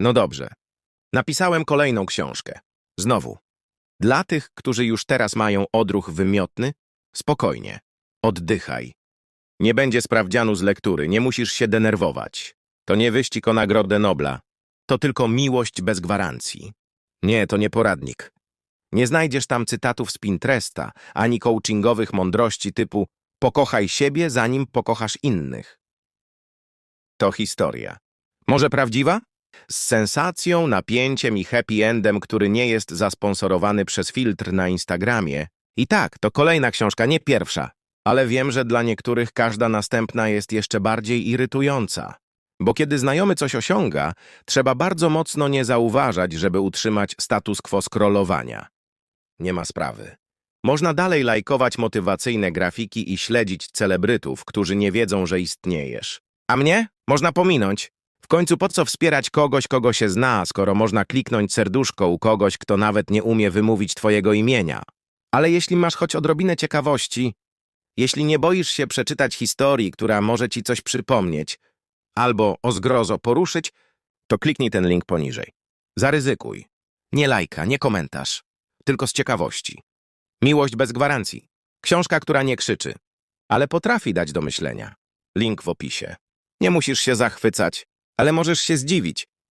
No dobrze. Napisałem kolejną książkę. Znowu. Dla tych, którzy już teraz mają odruch wymiotny, spokojnie. Oddychaj. Nie będzie sprawdzianu z lektury, nie musisz się denerwować. To nie wyścig o Nagrodę Nobla. To tylko miłość bez gwarancji. Nie, to nie poradnik. Nie znajdziesz tam cytatów z Pinteresta, ani coachingowych mądrości typu pokochaj siebie, zanim pokochasz innych. To historia. Może prawdziwa? Z sensacją, napięciem i happy endem, który nie jest zasponsorowany przez filtr na Instagramie. I tak, to kolejna książka, nie pierwsza. Ale wiem, że dla niektórych każda następna jest jeszcze bardziej irytująca. Bo kiedy znajomy coś osiąga, trzeba bardzo mocno nie zauważać, żeby utrzymać status quo scrollowania. Nie ma sprawy. Można dalej lajkować motywacyjne grafiki i śledzić celebrytów, którzy nie wiedzą, że istniejesz. A mnie? Można pominąć. W końcu po co wspierać kogoś, kogo się zna, skoro można kliknąć serduszko u kogoś, kto nawet nie umie wymówić twojego imienia? Ale jeśli masz choć odrobinę ciekawości, jeśli nie boisz się przeczytać historii, która może ci coś przypomnieć, albo o zgrozo poruszyć, to kliknij ten link poniżej. Zaryzykuj. Nie lajka, nie komentarz, tylko z ciekawości. Miłość bez gwarancji. Książka, która nie krzyczy, ale potrafi dać do myślenia. Link w opisie. Nie musisz się zachwycać, ale możesz się zdziwić.